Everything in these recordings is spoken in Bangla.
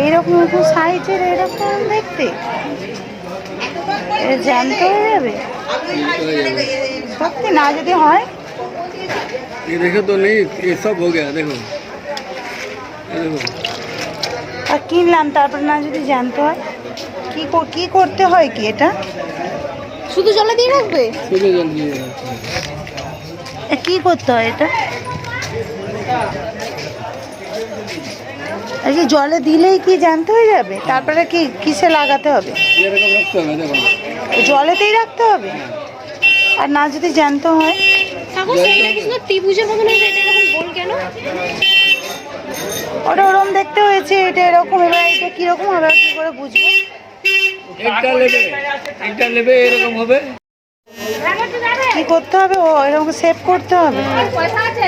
এইরকম একটু সাইজের এরকম দেখতে এ জ্যান্ত হয়ে যাবে সত্যি না যদি হয় ये देखो तो नहीं ये सब हो गया देखो ये देखो আর কিনলাম তারপর না যদি জানতে হয় কি কর- কি করতে হয় কি এটা শুধু জলে দিয়ে রাখবে सुबह जल दिए এ, কি করতে হয় এটা আচ্ছা জলে দিলেই কি জানতে হয়ে যাবে? তারপরে কি কিসে লাগাতে হবে? জলেতেই রাখতে হবে? আর না যদি জানতে হয়? ওটা ওরকম দেখতে হয়েছে এটা এরকম এবার এটা কীরকম হবে কি করে বুঝব? একটা কি করতে হবে? ও এরকম সেভ করতে হবে? পয়সা আছে।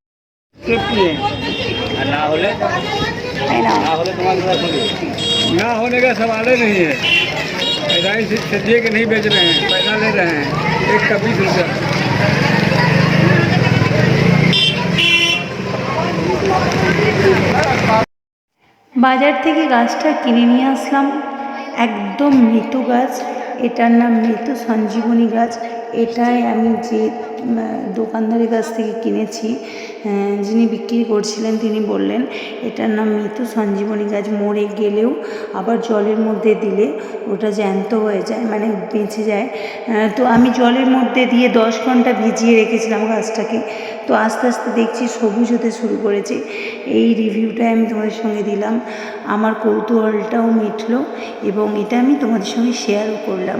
कितनी है ना होले তাই না ना होले तुम्हारे पास होले ना होने का सवाल ही नहीं है ऐसा ही सब्जी के नहीं बेच रहे हैं पैसा ले रहे हैं एक का बीस रुपया বাজার থেকে গাছটা কিনে নিয়ে আসলাম একদম মৃত গাছ এটার নাম মৃত সঞ্জীবনী গাছ এটাই আমি যে দোকানদারের কাছ থেকে কিনেছি যিনি বিক্রি করছিলেন তিনি বললেন, এটার নাম মৃত সঞ্জীবনী গাছ, মরে গেলেও আবার জলের মধ্যে দিলে ওটা জ্যান্ত হয়ে যায় মানে বেঁচে যায়। তো আমি জলের মধ্যে দিয়ে দশ ঘণ্টা ভিজিয়ে রেখেছিলাম গাছটাকে, তো আস্তে আস্তে দেখছি সবুজ হতে শুরু করেছে। এই রিভিউটাই আমি তোমাদের সঙ্গে দিলাম, আমার কৌতূহলটাও মিটলো এবং এটা আমি তোমাদের সঙ্গে শেয়ারও করলাম।